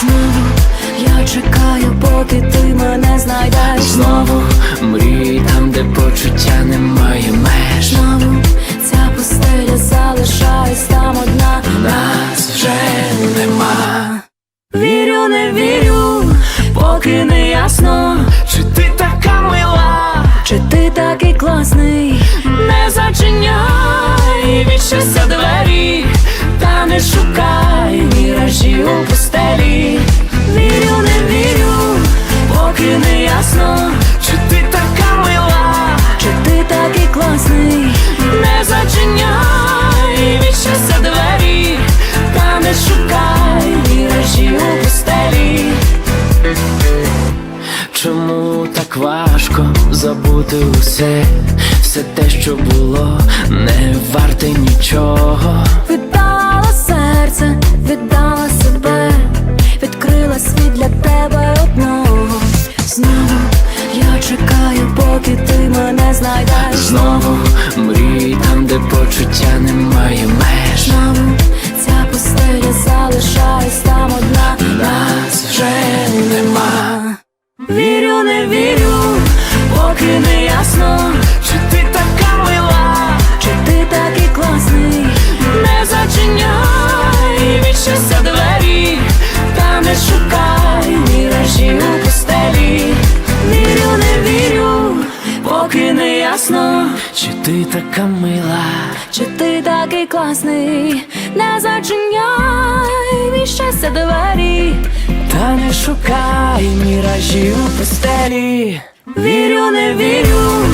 Знову я чекаю, поки ти мене знайдеш. Знову мрій там, де почуття немає меж. Знову ця пустеля залишаюсь там одна. Нас вже нема. Вірю, не вірю, поки не ясно, Чи ти така мила? чи ти такий класний. Не зачиняй від щастя двері, та не шукай міражі у пустелі. Вірю, не вірю, поки не ясно, Чи ти така мила? чи ти такий класний. Не зачиняй від двері, та не шукай міражі у пустелі. Чому так важко забути усе, все те, що було, не варте нічого. Чекаю, поки ти мене знайдеш. Знову мрій там, де почуття немає меж. Знову ця пустеля залишаюсь там одна. Нас вже нема. Вірю, не вірю, поки не ясно, Чи ти така мила? чи ти такий класний. Не зачиняй від щастя двері, та не шукай міражі у ясно, чи ти така мила. чи ти такий класний. Не зачиняй від щастя двері. Та не шукай міражі у пустелі. Вірю, не вірю,